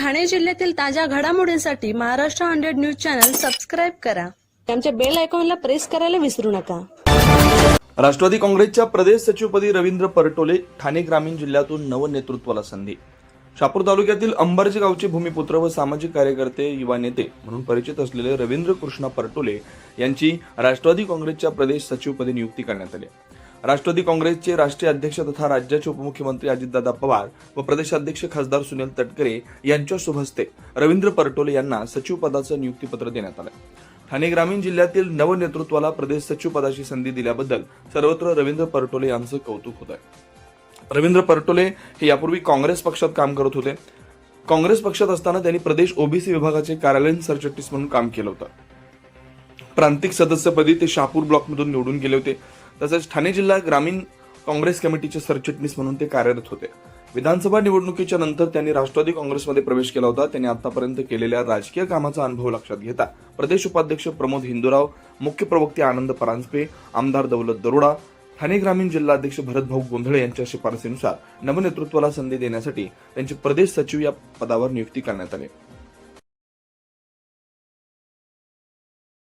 ठाणे जिल्ह्यातील ताज्या घडामोडींसाठी Maharashtra hundred news channel subscribe करा. आमच्या बेल आयकॉनला प्रेस करायला विसरू नका. राष्ट्रवादी काँग्रेसच्या प्रदेश सचिवपदी रवींद्र परटोले ठाणे ग्रामीण जिल्ह्यातून नवनेतृत्वाला संधी. शापूर तालुक्यातील अंबारजे गावचे भूमिपुत्र व सामाजिक कार्यकर्ते युवा नेते म्हणून परिचित असलेले रवींद्र कृष्णा परटोले यांची राष्ट्रवादी काँग्रेसच्या प्रदेश सचिवपदी नियुक्ती करण्यात आली राष्ट्रवादी काँग्रेसचे राष्ट्रीय अध्यक्ष तथा राज्याचे उपमुख्यमंत्री अजितदादा पवार व प्रदेशाध्यक्ष खासदार सुनील तटकरे यांच्या शुभहस्ते रवींद्र परटोले यांना सचिव पदाचं नियुक्तीपत्र देण्यात आलं. ठाणे ग्रामीण जिल्ह्यातील नवनेतृत्वाला प्रदेश सचिव पदाची संधी दिल्याबद्दल सर्वत्र रवींद्र परटोले यांचं कौतुक होत आहे रवींद्र परटोले हे यापूर्वी काँग्रेस पक्षात काम करत होते. काँग्रेस पक्षात असताना त्यांनी प्रदेश ओबीसी विभागाचे कार्यालयीन सरचिटणीस म्हणून काम केलं होतं. प्रांतिक सदस्यपदी ते शहापूर ब्लॉकमधून निवडून गेले होते. तसेच ठाणे जिल्हा ग्रामीण काँग्रेस कमिटीचे सरचिटणीस म्हणून ते कार्यरत होते. विधानसभा निवडणुकीच्या नंतर त्यांनी राष्ट्रवादी काँग्रेसमध्ये प्रवेश केला होता. त्यांनी आतापर्यंत केलेल्या राजकीय कामाचा अनुभव लक्षात घेता. प्रदेश उपाध्यक्ष प्रमोद हिंदूराव मुख्य प्रवक्ते आनंद परांजपे आमदार दौलत दरोडा ठाणे ग्रामीण जिल्हाध्यक्ष भरतभाऊ गोंधळे यांच्या शिफारसीनुसार नवनेतृत्वाला संधी देण्यासाठी त्यांची प्रदेश सचिव या पदावर नियुक्ती करण्यात आली.